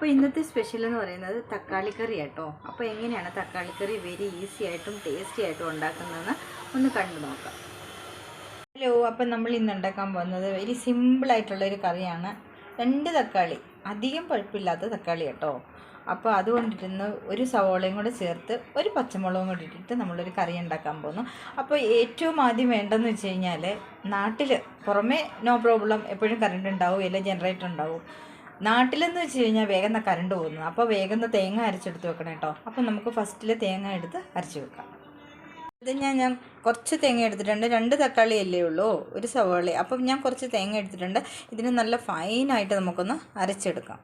അപ്പോൾ ഇന്നത്തെ സ്പെഷ്യൽ എന്ന് പറയുന്നത് തക്കാളി കറി അപ്പോൾ എങ്ങനെയാണ് തക്കാളി കറി വെരി ഈസി ആയിട്ടും ടേസ്റ്റി ആയിട്ടും ഉണ്ടാക്കുന്നതെന്ന് ഒന്ന് കണ്ടു നോക്കാം. ഹലോ അപ്പം നമ്മൾ ഇന്ന് ഉണ്ടാക്കാൻ പോകുന്നത് വെരി സിമ്പിളായിട്ടുള്ളൊരു കറിയാണ്. രണ്ട് തക്കാളി അധികം പഴുപ്പില്ലാത്ത തക്കാളി കേട്ടോ അപ്പോൾ അതുകൊണ്ടിരുന്ന് ഒരു സവോളയും കൂടെ ചേർത്ത് ഒരു പച്ചമുളകും കൂടി ഇട്ടിട്ട് നമ്മളൊരു കറി ഉണ്ടാക്കാൻ പോകുന്നു. അപ്പോൾ ഏറ്റവും ആദ്യം വേണ്ടതെന്ന് വെച്ച് കഴിഞ്ഞാൽ നാട്ടിൽ പുറമേ നോ പ്രോബ്ലം എപ്പോഴും കറണ്ട് ഉണ്ടാവും ഇല്ല ജനറേറ്റർ ഉണ്ടാവും. നാട്ടിലെന്ന് വെച്ച് കഴിഞ്ഞാൽ വേഗം കറണ്ട് പോകുന്നു. അപ്പോൾ വേഗം തേങ്ങ അരച്ചെടുത്ത് വെക്കണം കേട്ടോ. അപ്പോൾ നമുക്ക് ഫസ്റ്റിൽ തേങ്ങ എടുത്ത് അരച്ച് വെക്കാം. ഇത് ഞാൻ ഞാൻ കുറച്ച് തേങ്ങ എടുത്തിട്ടുണ്ട്. രണ്ട് തക്കാളി അല്ലേ ഉള്ളൂ? ഒരു സവാളി. അപ്പം ഞാൻ കുറച്ച് തേങ്ങ എടുത്തിട്ടുണ്ട്. ഇതിന് നല്ല ഫൈനായിട്ട് നമുക്കൊന്ന് അരച്ചെടുക്കാം.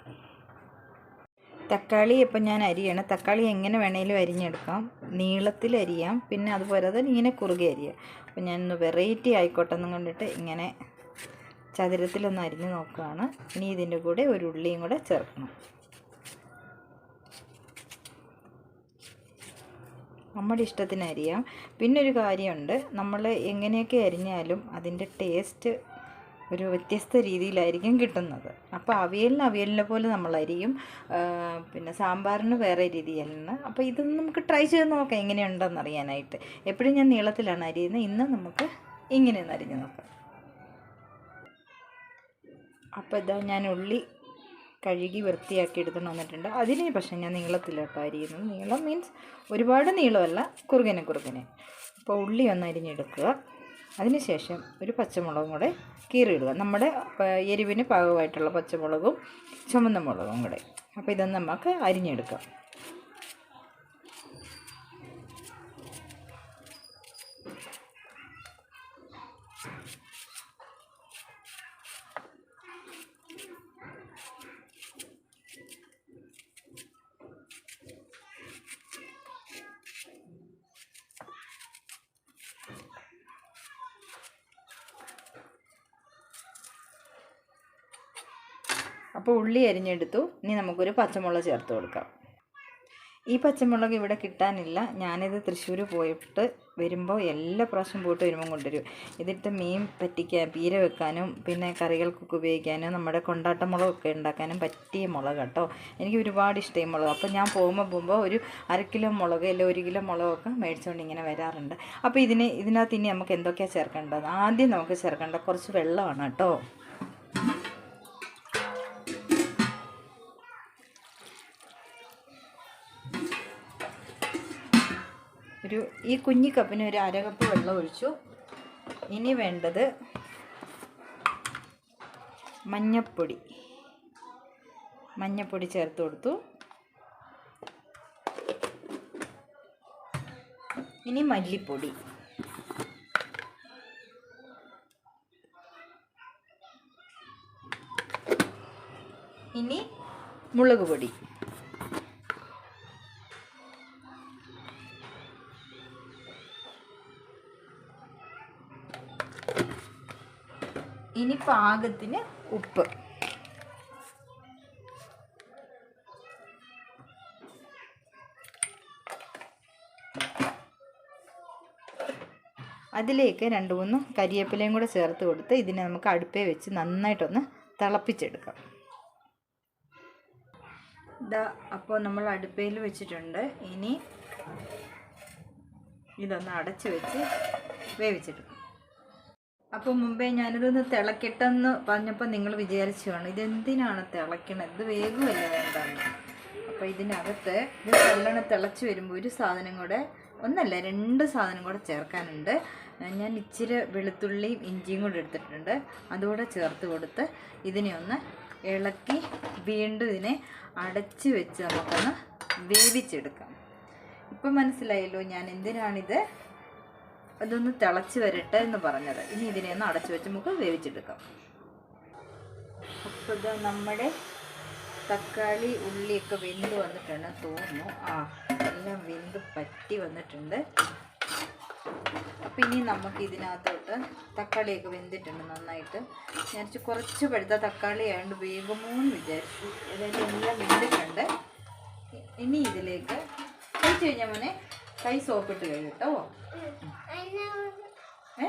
തക്കാളി ഇപ്പം ഞാൻ അരിയാണ്. തക്കാളി എങ്ങനെ വേണേലും അരിഞ്ഞെടുക്കാം. നീളത്തിൽ അരിയാം. പിന്നെ അതുപോലെ തന്നെ ഇങ്ങനെ കുറുകെ അരിയാം. അപ്പം ഞാനൊന്ന് വെറൈറ്റി ആയിക്കോട്ടെ എന്നും കണ്ടിട്ട് ഇങ്ങനെ ചതുരത്തിലൊന്ന് അരിഞ്ഞ് നോക്കുകയാണ് ഇനി ഇതിന്റെ കൂടെ ഒരു ഉള്ളിയും കൂടെ ചേർക്കണം. നമ്മുടെ ഇഷ്ടത്തിന് അരിയാം. പിന്നെ ഒരു കാര്യമുണ്ട്. നമ്മൾ എങ്ങനെയൊക്കെ അരിഞ്ഞാലും അതിന്റെ ടേസ്റ്റ് ഒരു വ്യത്യസ്ത രീതിയിലായിരിക്കും കിട്ടുന്നത്. അപ്പോൾ അവിയലിന് അവിയലിനെ പോലെ നമ്മൾ അരിയും പിന്നെ സാമ്പാറിന് വേറെ രീതിയിലാണ് അപ്പോൾ ഇതൊന്ന് നമുക്ക് ട്രൈ ചെയ്ത് നോക്കാം എങ്ങനെയുണ്ടെന്ന് അറിയാനായിട്ട്. എപ്പോഴും ഞാൻ നീളത്തിലാണ് അരിയുന്നത്. ഇന്ന് നമുക്ക് ഇങ്ങനെ ഒന്ന് അരിഞ്ഞ് നോക്കാം. അപ്പോൾ ഇതാ ഞാൻ ഉള്ളി കഴുകി വൃത്തിയാക്കി എടുത്തുകൊണ്ട് വന്നിട്ടുണ്ട്. അതിന് പക്ഷേ ഞാൻ നീളത്തിലോട്ടോ അരിയുന്നത് നീളം മീൻസ് ഒരുപാട് നീളമല്ല കുറുകനെ കുറുകനെ. അപ്പോൾ ഉള്ളി ഒന്ന് അരിഞ്ഞെടുക്കുക. അതിനുശേഷം ഒരു പച്ചമുളകും കൂടെ കീറിയിടുക. നമ്മുടെ എരിവിന് പാകമായിട്ടുള്ള പച്ചമുളകും ചുമന്ന മുളകും കൂടെ. അപ്പോൾ ഇതൊന്ന് നമുക്ക് അരിഞ്ഞെടുക്കാം. അപ്പോൾ ഉള്ളി അരിഞ്ഞെടുത്തു. ഇനി നമുക്കൊരു പച്ചമുളക് ചേർത്ത് കൊടുക്കാം. ഈ പച്ചമുളക് ഇവിടെ കിട്ടാനില്ല. ഞാനിത് തൃശ്ശൂർ പോയിട്ട് വരുമ്പോൾ എല്ലാ പ്രാവശ്യം പോയിട്ട് വരുമ്പോൾ കൊണ്ടുവരും. ഇതിട്ട് മീൻ പറ്റിക്കാൻ പീര വെക്കാനും പിന്നെ കറികൾക്കൊക്കെ ഉപയോഗിക്കാനും നമ്മുടെ കൊണ്ടാട്ട മുളകൊക്കെ ഉണ്ടാക്കാനും പറ്റിയ മുളക് കേട്ടോ. എനിക്ക് ഒരുപാട് ഇഷ്ടമായി മുളക്. അപ്പോൾ ഞാൻ പോകുമ്പോൾ പോകുമ്പോൾ ഒരു അര കിലോ മുളക് അല്ലെങ്കിൽ ഒരു കിലോ മുളകൊക്കെ മേടിച്ചുകൊണ്ട് ഇങ്ങനെ വരാറുണ്ട്. അപ്പോൾ ഇതിന് ഇതിനകത്ത് ഇനി നമുക്ക് എന്തൊക്കെയാണ് ചേർക്കേണ്ടത്? ആദ്യം നമുക്ക് ചേർക്കേണ്ട കുറച്ച് വെള്ളമാണ് കേട്ടോ. ഒരു ഈ കുഞ്ഞി കപ്പിന് ഒരു അര കപ്പ് വെള്ളം ഒഴിച്ചു. ഇനി വേണ്ടത് മഞ്ഞപ്പൊടി. മഞ്ഞപ്പൊടി ചേർത്ത് കൊടുത്തു. ഇനി മല്ലിപ്പൊടി. ഇനി മുളക് പൊടി. ഇനി പാകത്തിന് ഉപ്പ്. അതിലേക്ക് രണ്ട് മൂന്ന് കരിയേപ്പിലയും കൂടെ ചേർത്ത് കൊടുത്ത് ഇതിനെ നമുക്ക് അടുപ്പേ വെച്ച് നന്നായിട്ടൊന്ന് തിളപ്പിച്ചെടുക്കാം. ഇതാ അപ്പോൾ നമ്മൾ അടുപ്പയിൽ വെച്ചിട്ടുണ്ട്. ഇനി ഇതൊന്ന് അടച്ച് വെച്ച് വേവിച്ചെടുക്കും. അപ്പോൾ മുമ്പേ ഞാനിതൊന്ന് തിളക്കിട്ടെന്ന് പറഞ്ഞപ്പോൾ നിങ്ങൾ വിചാരിച്ചു ഇതെന്തിനാണ് തിളക്കണത്? ഇത് വേഗമല്ല വേണ്ടാണ് അപ്പോൾ ഇതിനകത്ത് ഇത് നല്ലോണം തിളച്ച് വരുമ്പോൾ ഒരു സാധനം കൂടെ ഒന്നല്ല രണ്ട് സാധനം കൂടെ ചേർക്കാനുണ്ട്. ഞാൻ ഇച്ചിരി വെളുത്തുള്ളിയും ഇഞ്ചിയും കൂടെ എടുത്തിട്ടുണ്ട്. അതുകൂടെ ചേർത്ത് കൊടുത്ത് ഇതിനെ ഒന്ന് ഇളക്കി വീണ്ടും ഇതിനെ അടച്ച് വെച്ച് നമുക്കൊന്ന് വേവിച്ചെടുക്കാം. ഇപ്പം മനസ്സിലായല്ലോ ഞാൻ എന്തിനാണിത് അതൊന്ന് തിളച്ച് വരട്ടെ എന്ന് പറഞ്ഞത്. ഇനി ഇതിനെ ഒന്ന് അടച്ചു വെച്ച് നമുക്ക് വേവിച്ചെടുക്കാം. അപ്പോൾ ഇത് നമ്മുടെ തക്കാളി ഉള്ളിയൊക്കെ വെന്ത് വന്നിട്ടുണ്ട് തോന്നുന്നു. ആ എല്ലാം വെന്ത് പറ്റി വന്നിട്ടുണ്ട്. അപ്പം ഇനി നമുക്ക് ഇതിനകത്തോട്ട് തക്കാളിയൊക്കെ വെന്തിട്ടുണ്ട് നന്നായിട്ട്. ഞാൻ കുറച്ച് പഴുത്ത തക്കാളി ആയതുകൊണ്ട് വേഗമോ എന്ന് വിചാരിച്ചു. അതായത് എല്ലാം വെന്തിട്ടുണ്ട്. ഇനി ഇതിലേക്ക് കഴിച്ചു കഴിഞ്ഞാൽ മോനെ കൈ സോപ്പിട്ട് കഴിയട്ടോ ഏ?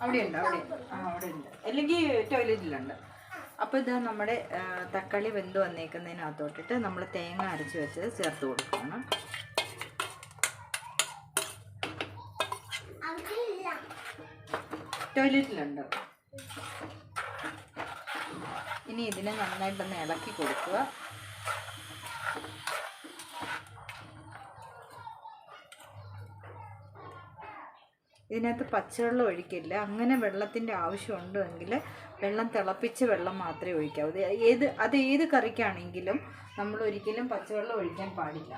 അവിടെ ഉണ്ട് അവിടെ ആ അവിടെ ഉണ്ട് അല്ലെങ്കിൽ ടോയ്ലറ്റിലുണ്ട് അപ്പോൾ ഇതാ നമ്മുടെ തക്കാളി വെന്ത് വന്നേക്കുന്നതിനകത്തോട്ടിട്ട് നമ്മൾ തേങ്ങ അരച്ച് വെച്ചത് ചേർത്ത് കൊടുക്കണം ടോയ്ലറ്റിലുണ്ട് ഇനി ഇതിനെ നന്നായിട്ടൊന്ന് ഇളക്കി കൊടുക്കുക. ഇതിനകത്ത് പച്ചവെള്ളം ഒഴിക്കില്ല. അങ്ങനെ വെള്ളത്തിന്റെ ആവശ്യമുണ്ടെങ്കിൽ വെള്ളം തിളപ്പിച്ച് വെള്ളം മാത്രമേ ഒഴിക്കാവൂ. ഏത് അത് ഏത് കറിക്കാണെങ്കിലും നമ്മൾ ഒരിക്കലും പച്ചവെള്ളം ഒഴിക്കാൻ പാടില്ല.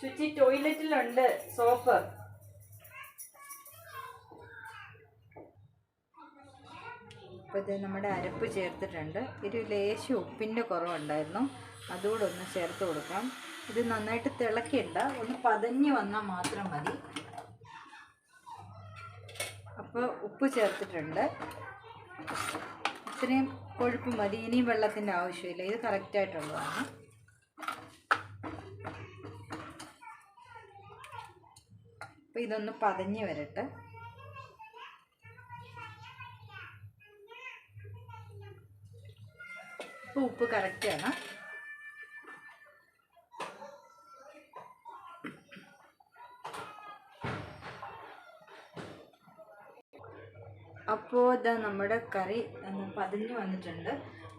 ചുച്ചി ടോയ്ലറ്റിലുണ്ട് സോപ്പ്. അപ്പോൾ ഇത് നമ്മുടെ അരപ്പ് ചേർത്തിട്ടുണ്ട്. ഒരു ലേശം ഉപ്പിന്റെ കുറവുണ്ടായിരുന്നു. അതുകൂടെ ഒന്ന് ചേർത്ത് കൊടുക്കാം. ഇത് നന്നായിട്ട് തിളക്കണ്ട ഒന്ന് പതഞ്ഞ് വന്നാൽ മാത്രം മതി. അപ്പോൾ ഉപ്പ് ചേർത്തിട്ടുണ്ട്. ഇത്രയും കൊഴുപ്പ് മതി. ഇനിയും വെള്ളത്തിന്റെ ആവശ്യമില്ല. ഇത് കറക്റ്റായിട്ടുള്ളതാണ്. അപ്പോൾ ഇതൊന്ന് പതഞ്ഞ് വരട്ടെ. അപ്പോൾ ഉപ്പ് കറക്റ്റാണ്. അപ്പോൾ ഇതാ നമ്മുടെ കറി പതിഞ്ഞ് വന്നിട്ടുണ്ട്.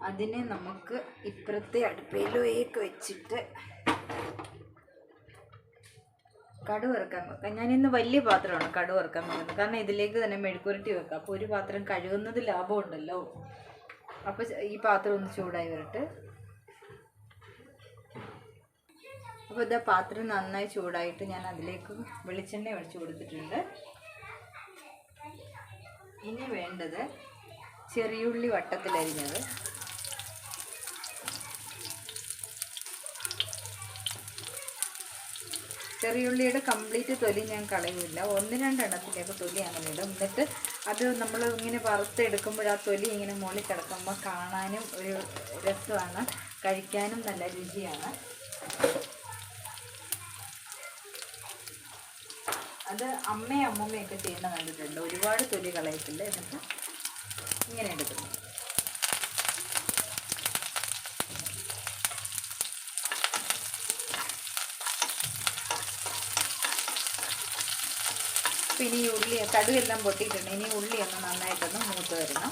അതിനെ നമുക്ക് ഇപ്പുറത്തെ അടുപ്പയിലേക്ക് വെച്ചിട്ട് കടു വറുക്കാൻ വെക്കാം ഞാനിന്ന് വലിയ പാത്രമാണ് കടു വറുക്കാൻ വെക്കുന്നത് കാരണം ഇതിലേക്ക് തന്നെ മെഴുക്കുരുട്ടി വെക്കാം അപ്പോൾ ഒരു പാത്രം കഴുകുന്നത് ലാഭമുണ്ടല്ലോ അപ്പോൾ ഈ പാത്രം ഒന്ന് ചൂടായി വരട്ടെ. അപ്പോൾ ഇതാ പാത്രം നന്നായി ചൂടായിട്ട് ഞാൻ അതിലേക്ക് വെളിച്ചെണ്ണ ഒഴിച്ച് കൊടുത്തിട്ടുണ്ട്. ഇനി വേണ്ടത് ചെറിയുള്ളി വട്ടത്തിലരിഞ്ഞത് ചെറിയുള്ളിയുടെ കംപ്ലീറ്റ് തൊലി ഞാൻ കളയില്ല ഒന്ന് രണ്ടെണ്ണത്തിലേക്ക് തൊലി അങ്ങനെ ഇടും. എന്നിട്ട് അത് നമ്മൾ ഇങ്ങനെ വറുത്തെടുക്കുമ്പോൾ ആ തൊലി ഇങ്ങനെ മുകളിൽ കിടക്കുമ്പോൾ കാണാനും ഒരു രസമാണ്. കഴിക്കാനും നല്ല രുചിയാണ്. അത് അമ്മയും അമ്മൂമ്മയൊക്കെ ചെയ്യുന്ന കണ്ടിട്ടുണ്ട്. ഒരുപാട് തൊലി കളയത്തില്ല. എന്നിട്ട് ഇങ്ങനെ എടുക്കുന്നു. പിന്നെ ഈ ഉള്ളി കടുവെല്ലാം പൊട്ടിയിട്ടുണ്ട്. ഇനി ഉള്ളി ഒന്ന് നന്നായിട്ടൊന്ന് മൂത്ത് വരണം.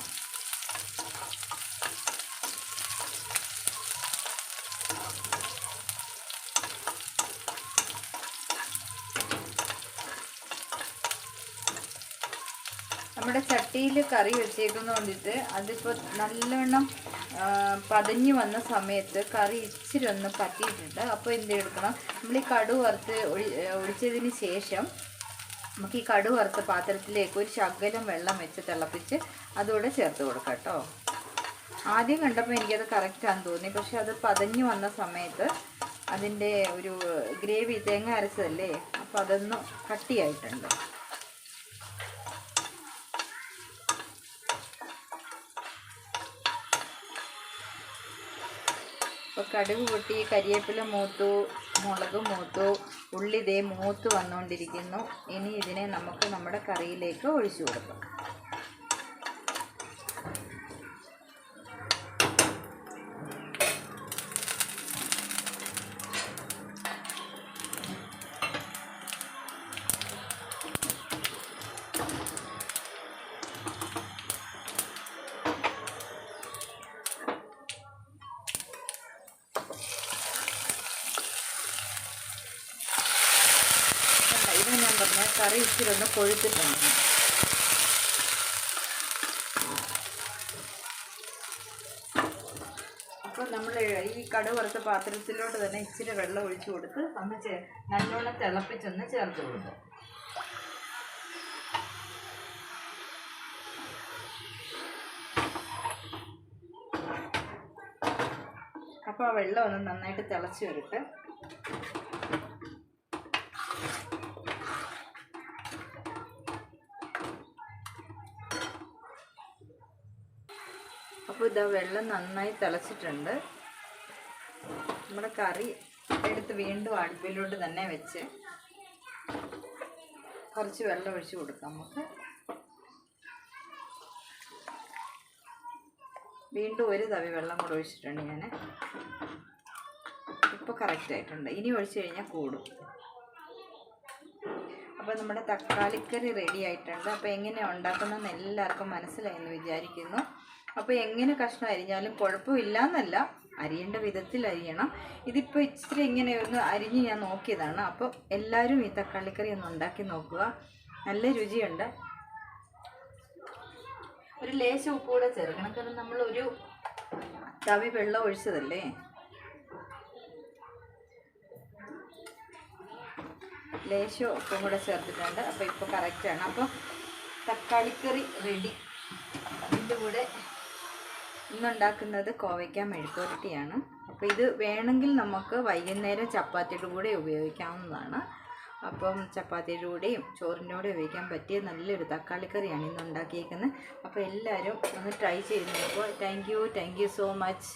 നമ്മുടെ ചട്ടിയിൽ കറി വെച്ചേക്കുന്ന കൊണ്ടിട്ട് അതിപ്പോൾ നല്ലവണ്ണം പതഞ്ഞു വന്ന സമയത്ത് കറി ഇച്ചിരി ഒന്ന് പറ്റിയിട്ടുണ്ട്. അപ്പോൾ എന്ത് എടുക്കണം? നമ്മൾ ഈ കടു വറുത്ത് ഒഴി ഒഴിച്ചതിന് ശേഷം നമുക്ക് ഈ കടു വറുത്ത പാത്രത്തിലേക്ക് ഒരു ശകലം വെള്ളം വെച്ച് തിളപ്പിച്ച് അതുകൂടെ ചേർത്ത് കൊടുക്കാം കേട്ടോ. ആദ്യം കണ്ടപ്പോൾ എനിക്കത് കറക്റ്റാന്ന് തോന്നി. പക്ഷെ അത് പതഞ്ഞു വന്ന സമയത്ത് അതിന്റെ ഒരു ഗ്രേവി തേങ്ങ അരച്ചതല്ലേ? അപ്പോൾ അതൊന്ന് കട്ടിയായിട്ടുണ്ട്. കടുക് പൊട്ടി കരിയേപ്പില മൂത്തു മുളക് മൂത്തു ഉള്ളി ദേ മൂത്ത് വന്നുകൊണ്ടിരിക്കുന്നു ഇനി ഇതിനെ നമുക്ക് നമ്മുടെ കറിയിലേക്ക് ഒഴിച്ചു കൊടുക്കാം. കറി ഇച്ചിരി ഒന്ന് കൊഴുത്തിട്ടുണ്ട് അപ്പോൾ നമ്മൾ ഈ കടുവറുത്ത പാത്രത്തിലോട്ട് തന്നെ ഇച്ചിരി വെള്ളം ഒഴിച്ചു കൊടുത്ത് ഒന്ന് ചേ നല്ലോണം തിളപ്പിച്ചൊന്ന് ചേർത്ത് കൊടുക്കും അപ്പോൾ ആ വെള്ളം ഒന്ന് നന്നായിട്ട് തിളച്ച് വരട്ടെ. അപ്പോൾ ഇതാ വെള്ളം നന്നായി തിളച്ചിട്ടുണ്ട്. നമ്മുടെ കറി എടുത്ത് വീണ്ടും അടുപ്പിലോട്ട് തന്നെ വെച്ച് കുറച്ച് വെള്ളം ഒഴിച്ച് കൊടുക്കാം നമുക്ക്. വീണ്ടും ഒരു തവി വെള്ളം കൂടെ ഒഴിച്ചിട്ടുണ്ട് ഞാൻ ഇപ്പോൾ കറക്റ്റ് ആയിട്ടുണ്ട്. ഇനി ഒഴിച്ചു കഴിഞ്ഞാൽ കൂടും. അപ്പോൾ നമ്മുടെ തക്കാളിക്കറി റെഡി ആയിട്ടുണ്ട്. അപ്പോൾ എങ്ങനെയാണ് ഉണ്ടാക്കുന്നതെന്ന് എല്ലാവർക്കും മനസ്സിലായെന്ന് വിചാരിക്കുന്നു. അപ്പോൾ എങ്ങനെ കഷ്ണം അരിഞ്ഞാലും കുഴപ്പമില്ല എന്നല്ല അരിയേണ്ട വിധത്തിൽ അരിയണം. ഇതിപ്പോൾ ഇച്ചിരി ഇങ്ങനെ ഒന്ന് അരിഞ്ഞ് ഞാൻ നോക്കിയതാണ്. അപ്പോൾ എല്ലാവരും ഈ തക്കാളിക്കറി ഒന്ന് ഉണ്ടാക്കി നോക്കുക. നല്ല രുചിയുണ്ട്. ഒരു ലേശം ഉപ്പ് കൂടെ ചേർക്കണം. കാരണം നമ്മൾ ഒരു തവി വെള്ളം ഒഴിച്ചതല്ലേ? ലേശം ഉപ്പും കൂടെ ചേർത്തിട്ടുണ്ട്. അപ്പോൾ ഇപ്പോൾ കറക്റ്റാണ് അപ്പോൾ തക്കാളിക്കറി റെഡി ഇതിന്റെ കൂടെ ഇന്നുണ്ടാക്കുന്നത് കോവയ്ക്ക മെഴുക്കുവരട്ടിയാണ്. അപ്പോൾ ഇത് വേണമെങ്കിൽ നമുക്ക് വൈകുന്നേരം ചപ്പാത്തിയുടെ കൂടെ ഉപയോഗിക്കാവുന്നതാണ്. അപ്പം ചപ്പാത്തിയുടെ കൂടെയും ചോറിന്റെ കൂടെ ഉപയോഗിക്കാൻ പറ്റിയ നല്ലൊരു തക്കാളി കറിയാണ് ഇന്ന് ഉണ്ടാക്കിയേക്കുന്നത് അപ്പോൾ എല്ലാവരും ഒന്ന് ട്രൈ ചെയ്ത് നോക്കുക thank you thank you so much